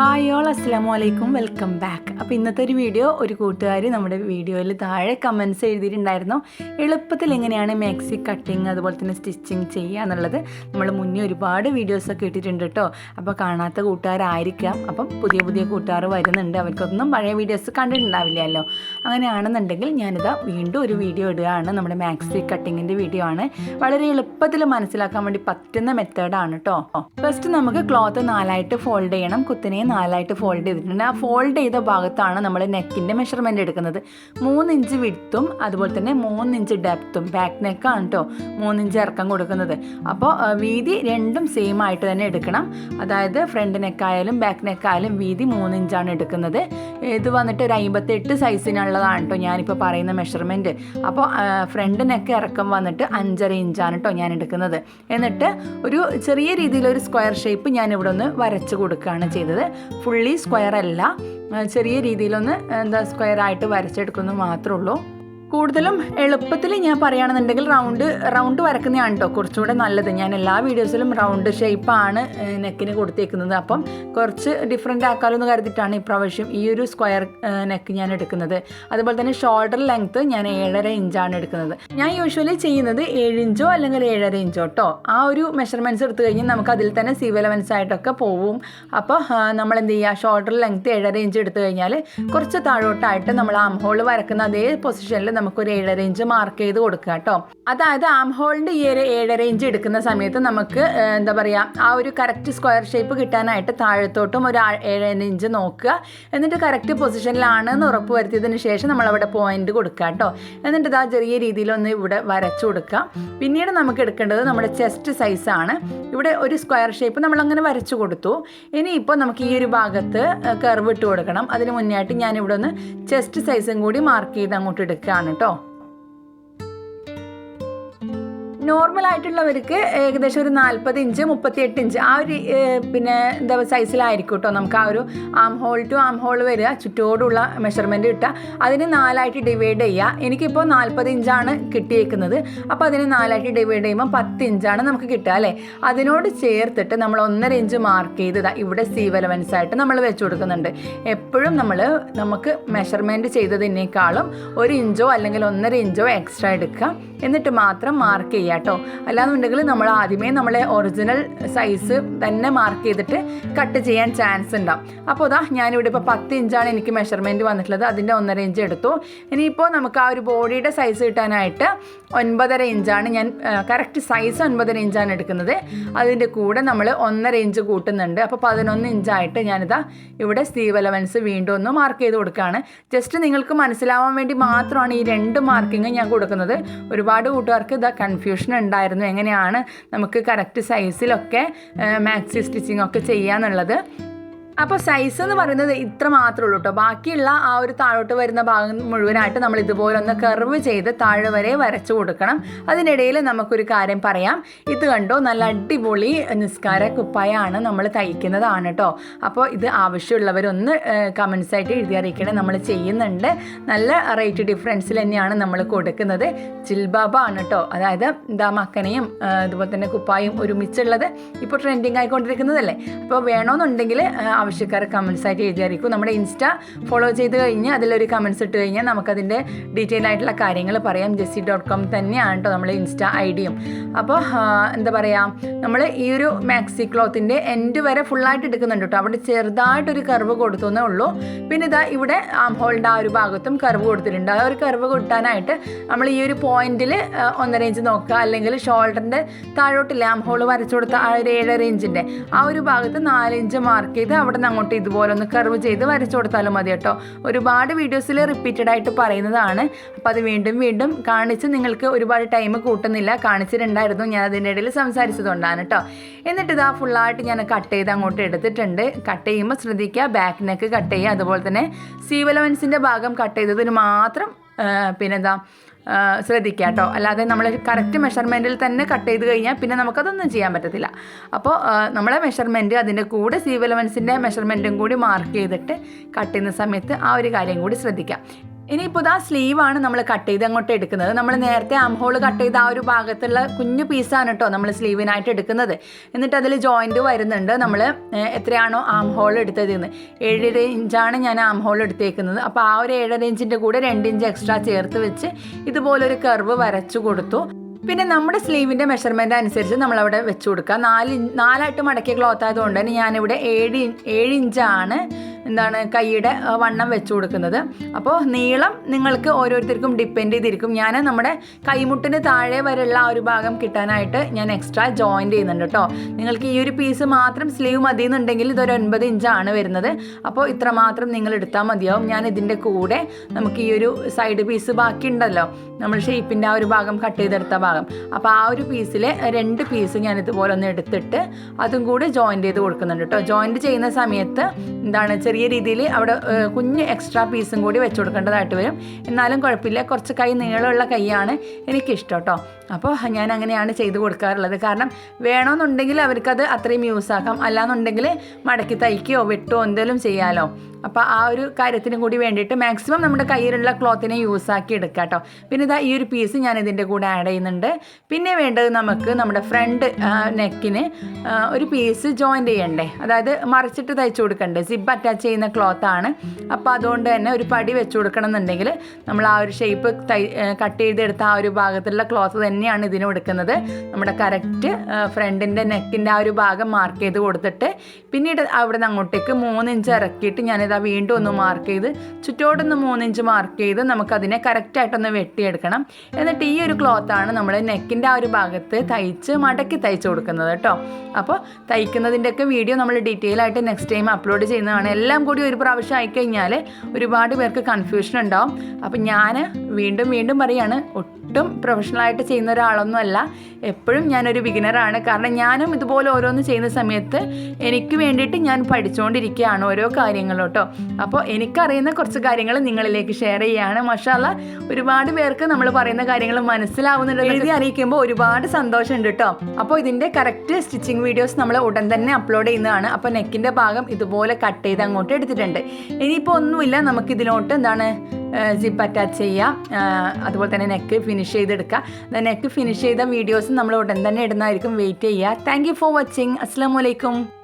Hi all അസ്സാം വലൈക്കും welcome back. അപ്പോൾ ഇന്നത്തെ ഒരു വീഡിയോ ഒരു കൂട്ടുകാർ നമ്മുടെ വീഡിയോയിൽ താഴെ കമൻസ് എഴുതിയിട്ടുണ്ടായിരുന്നു. എളുപ്പത്തിൽ എങ്ങനെയാണ് മാക്സി കട്ടിങ് അതുപോലെ തന്നെ സ്റ്റിച്ചിങ് ചെയ്യുക എന്നുള്ളത്. നമ്മൾ മുന്നേ ഒരുപാട് വീഡിയോസൊക്കെ ഇട്ടിട്ടുണ്ട് കേട്ടോ അപ്പോൾ കാണാത്ത കൂട്ടുകാരായിരിക്കാം. അപ്പം പുതിയ പുതിയ കൂട്ടുകാർ വരുന്നുണ്ട്. അവർക്കൊന്നും പഴയ വീഡിയോസ് കണ്ടിട്ടുണ്ടാവില്ലല്ലോ. അങ്ങനെയാണെന്നുണ്ടെങ്കിൽ ഞാനിതാ വീണ്ടും ഒരു വീഡിയോ ഇടുകയാണ്. നമ്മുടെ മാക്സി കട്ടിങ്ങിന്റെ വീഡിയോ ആണ്. വളരെ എളുപ്പത്തിൽ മനസ്സിലാക്കാൻ വേണ്ടി പറ്റുന്ന മെത്തേഡാണ് കേട്ടോ ഫസ്റ്റ് നമുക്ക് ക്ലോത്ത് നാലായിട്ട് ഫോൾഡ് ചെയ്യണം. കുത്തിനെ നാലായിട്ട് ഫോൾഡ് ചെയ്തിട്ടുണ്ട്. ആ ഫോൾഡ് ചെയ്ത ഭാഗത്താണ് നമ്മൾ നെക്കിന്റെ മെഷർമെന്റ് എടുക്കുന്നത്. മൂന്ന് ഇഞ്ച് വിടുത്തും അതുപോലെ തന്നെ മൂന്ന് ഇഞ്ച് ഡെപ്തും ബാക്ക് നെക്കാണ് കേട്ടോ മൂന്നിഞ്ച് ഇറക്കം കൊടുക്കുന്നത്. അപ്പോൾ വീതി രണ്ടും സെയിം ആയിട്ട് തന്നെ എടുക്കണം. അതായത് ഫ്രണ്ട് നെക്കായാലും ബാക്ക് നെക്കായാലും വീതി മൂന്ന് ഇഞ്ചാണ് എടുക്കുന്നത്. ഇത് വന്നിട്ട് ഒരു അമ്പത്തെട്ട് സൈസിനുള്ളതാണ് കേട്ടോ ഞാനിപ്പോൾ പറയുന്ന മെഷർമെന്റ് അപ്പോൾ ഫ്രണ്ട് നെക്ക് ഇറക്കം വന്നിട്ട് അഞ്ചര ഇഞ്ചാണ് കേട്ടോ ഞാൻ എടുക്കുന്നത്. എന്നിട്ട് ഒരു ചെറിയ രീതിയിലൊരു സ്ക്വയർ ഷേപ്പ് ഞാൻ ഇവിടെ ഒന്ന് വരച്ച് കൊടുക്കുകയാണ് ചെയ്തത്. ഫുള്ളി സ്ക്വയർ അല്ല. ചെറിയ രീതിയിലൊന്ന് എന്താ സ്ക്വയർ ആയിട്ട് വരച്ചെടുക്കുന്നു മാത്രമേ ഉള്ളൂ. കൂടുതലും എളുപ്പത്തിൽ ഞാൻ പറയുകയാണെന്നുണ്ടെങ്കിൽ റൗണ്ട് റൗണ്ട് വരക്കുന്നതാണ് കേട്ടോ കുറച്ചുകൂടെ നല്ലത്. ഞാൻ എല്ലാ വീഡിയോസിലും റൗണ്ട് ഷേപ്പാണ് നെക്കിന് കൊടുത്തേക്കുന്നത്. അപ്പം കുറച്ച് ഡിഫറെന്റ് ആക്കാമെന്ന് കരുതിയിട്ടാണ് ഇപ്രാവശ്യം ഈ ഒരു സ്ക്വയർ നെക്ക് ഞാൻ എടുക്കുന്നത്. അതുപോലെ തന്നെ ഷോൾഡർ ലെങ്ത്ത് ഞാൻ ഏഴര ഇഞ്ചാണ് എടുക്കുന്നത്. ഞാൻ യൂഷ്വലി ചെയ്യുന്നത് ഏഴ് ഇഞ്ചോ അല്ലെങ്കിൽ ഏഴര ഇഞ്ചോ കേട്ടോ ആ ഒരു മെഷർമെന്റ്സ് എടുത്തു കഴിഞ്ഞാൽ നമുക്ക് അതിൽ തന്നെ സിവലവൻസ് ആയിട്ടൊക്കെ പോവും. അപ്പോൾ നമ്മൾ എന്ത് ചെയ്യുക? ഷോൾഡർ ലെങ്ത്ത് ഏഴര ഇഞ്ച് എടുത്തു കഴിഞ്ഞാൽ കുറച്ച് താഴോട്ടായിട്ട് നമ്മൾ ആം ഹോൾ വരക്കുന്ന അതേ പൊസിഷനിൽ നമുക്കൊരു ഏഴര ഇഞ്ച് മാർക്ക് ചെയ്ത് കൊടുക്കുക കേട്ടോ. അതായത് ആം ഹോളിന്റെ ഈ ഒരു ഏഴര ഇഞ്ച് എടുക്കുന്ന സമയത്ത് നമുക്ക് എന്താ പറയുക ആ ഒരു കറക്റ്റ് സ്ക്വയർ ഷേപ്പ് കിട്ടാനായിട്ട് താഴത്തോട്ടും ഒരു ആ- ഏഴര ഇഞ്ച് നോക്കുക. എന്നിട്ട് കറക്റ്റ് പൊസിഷനിലാണ് എന്ന് ഉറപ്പ് വരുത്തിയതിന് ശേഷം നമ്മൾ അവിടെ പോയിന്റ് കൊടുക്കുക കേട്ടോ. എന്നിട്ട് ഇതാ ചെറിയ രീതിയിലൊന്ന് ഇവിടെ വരച്ചു കൊടുക്കുക. പിന്നീട് നമുക്ക് എടുക്കേണ്ടത് നമ്മുടെ ചെസ്റ്റ് സൈസ് ആണ്. ഇവിടെ ഒരു സ്ക്വയർ ഷേപ്പ് നമ്മൾ അങ്ങനെ വരച്ചു കൊടുത്തു. ഇനി ഇനിയിപ്പോൾ നമുക്ക് ഈ ഒരു ഭാഗത്ത് കർവ് ഇട്ട് കൊടുക്കണം. അതിന് മുന്നേ ആയിട്ട് ഞാൻ ഇവിടെ ഒന്ന് ചെസ്റ്റ് സൈസും കൂടി മാർക്ക് ചെയ്ത് അങ്ങോട്ട് എടുക്കുകയാണ് കേട്ടോ നോർമൽ ആയിട്ടുള്ളവർക്ക് ഏകദേശം ഒരു നാൽപ്പത് ഇഞ്ച് മുപ്പത്തിയെട്ട് ഇഞ്ച് ആ ഒരു പിന്നെ എന്താ സൈസിലായിരിക്കും കേട്ടോ നമുക്ക് ആ ഒരു arm hole to arm hole വരിക. ചുറ്റോടുള്ള മെഷർമെന്റ് കിട്ടുക അതിന് നാലായിട്ട് ഡിവൈഡ് ചെയ്യുക. എനിക്കിപ്പോൾ നാൽപ്പത് ഇഞ്ചാണ് കിട്ടിയേക്കുന്നത്. അപ്പോൾ അതിന് നാലായിട്ട് ഡിവൈഡ് ചെയ്യുമ്പോൾ പത്ത് ഇഞ്ചാണ് നമുക്ക് കിട്ടുക അല്ലേ? അതിനോട് ചേർത്തിട്ട് നമ്മൾ ഒന്നര ഇഞ്ച് മാർക്ക് ചെയ്തതാ ഇവിടെ സീവ് വലവൻസ് ആയിട്ട് നമ്മൾ വെച്ച് കൊടുക്കുന്നുണ്ട്. എപ്പോഴും നമ്മൾ നമുക്ക് മെഷർമെന്റ് ചെയ്തതിനേക്കാളും ഒരു ഇഞ്ചോ അല്ലെങ്കിൽ ഒന്നര ഇഞ്ചോ എക്സ്ട്രാ എടുക്കുക. എന്നിട്ട് മാത്രം മാർക്ക് ചെയ്യുക കേട്ടോ. അല്ലാന്നുണ്ടെങ്കിൽ നമ്മൾ ആദ്യമേ നമ്മളെ ഒറിജിനൽ സൈസ് തന്നെ മാർക്ക് ചെയ്തിട്ട് കട്ട് ചെയ്യാൻ ചാൻസ് ഉണ്ടാവും. അപ്പോൾ ഇതാ ഞാനിവിടെ ഇപ്പോൾ പത്ത് ഇഞ്ചാണ് എനിക്ക് മെഷർമെന്റ് വന്നിട്ടുള്ളത്. അതിന്റെ ഒന്നര ഇഞ്ച് എടുത്തു. ഇനിയിപ്പോൾ നമുക്ക് ആ ഒരു ബോഡിയുടെ സൈസ് കിട്ടാനായിട്ട് ഒൻപതര ഇഞ്ചാണ് ഞാൻ കറക്റ്റ് സൈസ് ഒൻപതര ഇഞ്ചാണ് എടുക്കുന്നത്. അതിന്റെ കൂടെ നമ്മൾ ഒന്നര ഇഞ്ച് കൂട്ടുന്നുണ്ട്. അപ്പോൾ പതിനൊന്ന് ഇഞ്ചായിട്ട് ഞാനിതാ ഇവിടെ സ്റ്റീവ് അലവൻസ് വീണ്ടും ഒന്ന് മാർക്ക് ചെയ്ത് കൊടുക്കുകയാണ്. ജസ്റ്റ് നിങ്ങൾക്ക് മനസ്സിലാവാൻ വേണ്ടി മാത്രമാണ് ഈ രണ്ട് മാർക്കിങ് ഞാൻ കൊടുക്കുന്നത്. ഒരുപാട് കൂട്ടുകാർക്ക് ഇതാ കൺഫ്യൂഷൻ ഉണ്ടായിരുന്നു എങ്ങനെയാണ് നമുക്ക് കറക്റ്റ് സൈസിലൊക്കെ മാക്സി സ്റ്റിച്ചിങ് ഒക്കെ ചെയ്യാന്നുള്ളത്. അപ്പോൾ സൈസ് എന്ന് പറയുന്നത് ഇത്ര മാത്രമേ ഉള്ളൂ കേട്ടോ ബാക്കിയുള്ള ആ ഒരു താഴോട്ട് വരുന്ന ഭാഗം മുഴുവനായിട്ട് നമ്മൾ ഇതുപോലെ ഒന്ന് കർവ് ചെയ്ത് താഴെ വരെ വരച്ചു കൊടുക്കണം. അതിനിടയിൽ നമുക്കൊരു കാര്യം പറയാം. ഇത് കണ്ടോ? നല്ല അടിപൊളി നിസ്കാര കുപ്പായാണ് നമ്മൾ തയ്ക്കുന്നതാണ് കേട്ടോ അപ്പോൾ ഇത് ആവശ്യമുള്ളവരൊന്ന് കമൻസ് ആയിട്ട് എഴുതി അറിയിക്കണേ. നമ്മൾ ചെയ്യുന്നുണ്ട്. നല്ല റേറ്റ് ഡിഫറൻസിൽ തന്നെയാണ് നമ്മൾ കൊടുക്കുന്നത്. ചിൽബാബ ആണ് കേട്ടോ അതായത് എന്താ മക്കനെയും അതുപോലെ തന്നെ കുപ്പായും ഒരുമിച്ചുള്ളത്. ഇപ്പോൾ ട്രെൻഡിങ് ആയിക്കൊണ്ടിരിക്കുന്നതല്ലേ? അപ്പോൾ വേണമെന്നുണ്ടെങ്കിൽ ആവശ്യക്കാർ കമൻസ് ആയിട്ട് എഴുതിയായിരിക്കും. നമ്മുടെ ഇൻസ്റ്റ ഫോളോ ചെയ്ത് കഴിഞ്ഞ് അതിലൊരു കമൻസ് ഇട്ട് കഴിഞ്ഞാൽ നമുക്കതിന്റെ ഡീറ്റെയിൽ ആയിട്ടുള്ള കാര്യങ്ങൾ പറയാം. ജെസ്സി ഡോട്ട് കോം തന്നെയാണ് കേട്ടോ നമ്മുടെ ഇൻസ്റ്റ ഐ ഡിയും അപ്പോൾ എന്താ പറയുക നമ്മൾ ഈ ഒരു മാക്സി ക്ലോത്തിന്റെ എൻഡ് വരെ ഫുള്ളായിട്ട് എടുക്കുന്നുണ്ട് കേട്ടോ അവിടെ ചെറുതായിട്ടൊരു കർവ് കൊടുത്തുന്നേ ഉള്ളൂ. പിന്നെ ഇതാ ഇവിടെ ആം ഹോളിന്റെ ആ ഒരു ഭാഗത്തും കർവ് കൊടുത്തിട്ടുണ്ട്. ആ ഒരു കർവ് കിട്ടാനായിട്ട് നമ്മൾ ഈ ഒരു പോയിന്റിൽ ഒന്നര ഇഞ്ച് നോക്കുക. അല്ലെങ്കിൽ ഷോൾഡറിന്റെ താഴോട്ടില്ല ആം ഹോൾ വരച്ചു കൊടുത്ത ആ ഒരു ഏഴര ഇഞ്ചിന്റെ ആ ഒരു ഭാഗത്ത് നാല് ഇഞ്ച് മാർക്ക് ചെയ്ത് അവിടെ നിന്ന് അങ്ങോട്ട് ഇതുപോലെ ഒന്ന് കർവ് ചെയ്ത് വരച്ചു കൊടുത്താലും മതി കേട്ടോ. ഒരുപാട് വീഡിയോസിൽ റിപ്പീറ്റഡ് ആയിട്ട് പറയുന്നതാണ്. അപ്പോൾ അത് വീണ്ടും വീണ്ടും കാണിച്ച് നിങ്ങൾക്ക് ഒരുപാട് ടൈം കൂട്ടുന്നില്ല. കാണിച്ചിട്ടുണ്ടായിരുന്നു. ഞാൻ അതിന്റെ ഇടയിൽ സംസാരിച്ചതുകൊണ്ടാണ് കേട്ടോ. എന്നിട്ട് ഇതാ ഫുള്ളായിട്ട് ഞാൻ കട്ട് ചെയ്ത് അങ്ങോട്ട് എടുത്തിട്ടുണ്ട്. കട്ട് ചെയ്യുമ്പോൾ ശ്രദ്ധിക്കുക. ബാക്ക് നെക്ക് കട്ട് ചെയ്യുക. അതുപോലെ തന്നെ സീവലവൻസിന്റെ ഭാഗം കട്ട് ചെയ്തതിന് മാത്രം പിന്നെന്താ ശ്രദ്ധിക്കുക കേട്ടോ. അല്ലാതെ നമ്മൾ കറക്റ്റ് മെഷർമെന്റിൽ തന്നെ കട്ട് ചെയ്ത് കഴിഞ്ഞാൽ പിന്നെ നമുക്കതൊന്നും ചെയ്യാൻ പറ്റത്തില്ല. അപ്പോൾ നമ്മളെ മെഷർമെന്റ് അതിന്റെ കൂടെ സീവലവൻസിന്റെ മെഷർമെന്റും കൂടി മാർക്ക് ചെയ്തിട്ട് കട്ട് ചെയ്യുന്ന സമയത്ത് ആ ഒരു കാര്യം കൂടി ശ്രദ്ധിക്കാം. ഇനിയിപ്പോൾ ഇതാ സ്ലീവാണ് നമ്മൾ കട്ട് ചെയ്ത് അങ്ങോട്ട് എടുക്കുന്നത്. നമ്മൾ നേരത്തെ ആം ഹോൾ കട്ട് ചെയ്ത ആ ഒരു ഭാഗത്തുള്ള കുഞ്ഞു പീസാണ് കേട്ടോ നമ്മൾ സ്ലീവിനായിട്ട് എടുക്കുന്നത്. എന്നിട്ട് അതിൽ ജോയിന്റ് വരുന്നുണ്ട്. നമ്മൾ എത്രയാണോ ആംഹോൾ എടുത്തത് എന്ന് ഏഴര ഇഞ്ചാണ് ഞാൻ ആംഹോൾ എടുത്തേക്കുന്നത്. അപ്പോൾ ആ ഒരു ഏഴര ഇഞ്ചിന്റെ കൂടെ രണ്ട് ഇഞ്ച് എക്സ്ട്രാ ചേർത്ത് വെച്ച് ഇതുപോലൊരു കർവ് വരച്ചു കൊടുത്തു. പിന്നെ നമ്മുടെ സ്ലീവിന്റെ മെഷർമെന്റ് അനുസരിച്ച് നമ്മളവിടെ വെച്ച് കൊടുക്കുക. നാല് നാലായിട്ട് മടക്കിയ ക്ലോത്ത് ആയതുകൊണ്ട് തന്നെ ഞാനിവിടെ ഏഴ് ഏഴ് ഇഞ്ചാണ് എന്താണ് കൈയുടെ വണ്ണം വെച്ച് കൊടുക്കുന്നത്. അപ്പോൾ നീളം നിങ്ങൾക്ക് ഓരോരുത്തർക്കും ഡിപ്പെൻഡ് ചെയ്തിരിക്കും. ഞാൻ നമ്മുടെ കൈമുട്ടിന് താഴെ വരെയുള്ള ആ ഒരു ഭാഗം കിട്ടാനായിട്ട് ഞാൻ എക്സ്ട്രാ ജോയിന്റ് ചെയ്യുന്നുണ്ട് കേട്ടോ നിങ്ങൾക്ക് ഈ ഒരു പീസ് മാത്രം സ്ലീവ് മതി എന്നുണ്ടെങ്കിൽ ഇതൊരു ഒൻപത് ഇഞ്ചാണ് വരുന്നത്. അപ്പോൾ ഇത്ര മാത്രം നിങ്ങൾ എടുത്താൽ മതിയാവും. ഞാൻ ഇതിന്റെ കൂടെ നമുക്ക് ഈ ഒരു സൈഡ് പീസ് ബാക്കിയുണ്ടല്ലോ. നമ്മൾ ഷേപ്പിന്റെ ആ ഒരു ഭാഗം കട്ട് ചെയ്തെടുത്ത ഭാഗം. അപ്പോൾ ആ ഒരു പീസിലെ രണ്ട് പീസ് ഞാൻ ഇതുപോലെ ഒന്ന് എടുത്തിട്ട് അതും കൂടി ജോയിന്റ് ചെയ്ത് കൊടുക്കുന്നുണ്ട് കേട്ടോ ജോയിന്റ് ചെയ്യുന്ന സമയത്ത് എന്താണ് ചെറിയ രീതിയിൽ അവിടെ കുഞ്ഞ് എക്സ്ട്രാ പീസും കൂടി വെച്ച് കൊടുക്കേണ്ടതായിട്ട് വരും. എന്നാലും കുഴപ്പമില്ല. കുറച്ച് കൈ നീളമുള്ള കൈയാണ് എനിക്കിഷ്ടം കേട്ടോ. അപ്പോൾ ഞാൻ അങ്ങനെയാണ് ചെയ്ത് കൊടുക്കാറുള്ളത്. കാരണം വേണമെന്നുണ്ടെങ്കിൽ അവർക്കത് അത്രയും യൂസ് ആക്കാം അല്ലാന്നുണ്ടെങ്കിൽ മടക്കി തയ്ക്കുകയോ വെട്ടുകയോ എന്തെങ്കിലും ചെയ്യാമല്ലോ അപ്പോൾ ആ ഒരു കാര്യത്തിനും കൂടി വേണ്ടിയിട്ട് മാക്സിമം നമ്മുടെ കയ്യിലുള്ള ക്ലോത്തിനെ യൂസ് ആക്കി എടുക്കാം കേട്ടോ പിന്നെ ഇതാ ഈ ഒരു പീസ് ഞാൻ ഇതിന്റെ കൂടെ ആഡ് ചെയ്യുന്നുണ്ട്. പിന്നെ വേണ്ടത് നമുക്ക് നമ്മുടെ ഫ്രണ്ട് നെക്കിന് ഒരു പീസ് ജോയിന്റ് ചെയ്യണ്ടേ. അതായത് മറിച്ചിട്ട് തയ്ച്ചു കൊടുക്കണ്ടേ. സിബ് അറ്റാച്ച് ചെയ്യുന്ന ക്ലോത്ത് ആണ്. അപ്പോൾ അതുകൊണ്ട് തന്നെ ഒരു പടി വെച്ച് കൊടുക്കണം എന്നുണ്ടെങ്കിൽ നമ്മൾ ആ ഒരു ഷേപ്പ് തൈ കട്ട് ചെയ്തെടുത്ത ആ ഒരു ഭാഗത്തുള്ള ക്ലോത്ത് തന്നെയാണ് ഇതിന് എടുക്കുന്നത് നമ്മുടെ കറക്റ്റ് ഫ്രണ്ടിന്റെ നെക്കിന്റെ ആ ഒരു ഭാഗം മാർക്ക് ചെയ്ത് കൊടുത്തിട്ട് പിന്നീട് അവിടെ നിന്ന് അങ്ങോട്ടേക്ക് മൂന്ന് ഇഞ്ച് ഇറക്കിയിട്ട് ഞാനിതാ വീണ്ടും ഒന്ന് മാർക്ക് ചെയ്ത് ചുറ്റോട്ടൊന്ന് മൂന്നിഞ്ച് മാർക്ക് ചെയ്ത് നമുക്കതിനെ കറക്റ്റായിട്ടൊന്ന് വെട്ടിയെടുക്കണം. എന്നിട്ട് ഈ ഒരു ക്ലോത്താണ് നമ്മൾ നെക്കിന്റെ ആ ഒരു ഭാഗത്ത് തയ്ച്ച് മടക്കി തയ്ച്ച് കൊടുക്കുന്നത് കേട്ടോ. അപ്പോൾ തയ്ക്കുന്നതിന്റെയൊക്കെ വീഡിയോ നമ്മൾ ഡീറ്റെയിൽ ആയിട്ട് നെക്സ്റ്റ് ടൈം അപ്ലോഡ് ചെയ്യുന്നതാണ്. എല്ലാം കൂടി ഒരു പ്രാവശ്യം ആയിക്കഴിഞ്ഞാൽ ഒരുപാട് പേർക്ക് കൺഫ്യൂഷൻ ഉണ്ടാവും. അപ്പോൾ ഞാൻ വീണ്ടും വീണ്ടും പറയാണ് ഒട്ടും പ്രൊഫഷണലായിട്ട് ചെയ്യുന്ന ഒരാളൊന്നും അല്ല എപ്പോഴും ഞാനൊരു ബിഗിനറാണ് കാരണം ഞാനും ഇതുപോലെ ഓരോന്ന് ചെയ്യുന്ന സമയത്ത് എനിക്ക് വേണ്ടിയിട്ട് ഞാൻ പഠിച്ചുകൊണ്ടിരിക്കുകയാണ് ഓരോ കാര്യങ്ങളും കേട്ടോ അപ്പോൾ എനിക്കറിയുന്ന കുറച്ച് കാര്യങ്ങൾ നിങ്ങളിലേക്ക് ഷെയർ ചെയ്യുകയാണ് മഷാല ഒരുപാട് പേർക്ക് നമ്മൾ പറയുന്ന കാര്യങ്ങൾ മനസ്സിലാവുന്നുണ്ട്. എഴുതി അറിയിക്കുമ്പോൾ ഒരുപാട് സന്തോഷമുണ്ട് കേട്ടോ അപ്പോൾ ഇതിന്റെ കറക്റ്റ് സ്റ്റിച്ചിങ് വീഡിയോസ് നമ്മൾ ഉടൻ തന്നെ അപ്ലോഡ് ചെയ്യുന്നതാണ്. അപ്പോൾ നെക്കിന്റെ ഭാഗം ഇതുപോലെ കട്ട് ചെയ്ത് അങ്ങോട്ട് എടുത്തിട്ടുണ്ട്. ഇനിയിപ്പോൾ ഒന്നുമില്ല നമുക്കിതിലോട്ട് എന്താണ് സിപ്പ് അറ്റാച്ച് ചെയ്യാം. ആ, അതുപോലെ തന്നെ നെക്ക് ഫിനിഷ് ചെയ്തെടുക്കുക നെക്ക് ഫിനിഷ് ചെയ്ത വീഡിയോസ് നമ്മൾ ഉടൻ തന്നെ ഇടുന്നതായിരിക്കും. വെയിറ്റ് ചെയ്യുക താങ്ക് യു ഫോർ വാച്ചിങ് അസ്സാം വലൈക്കും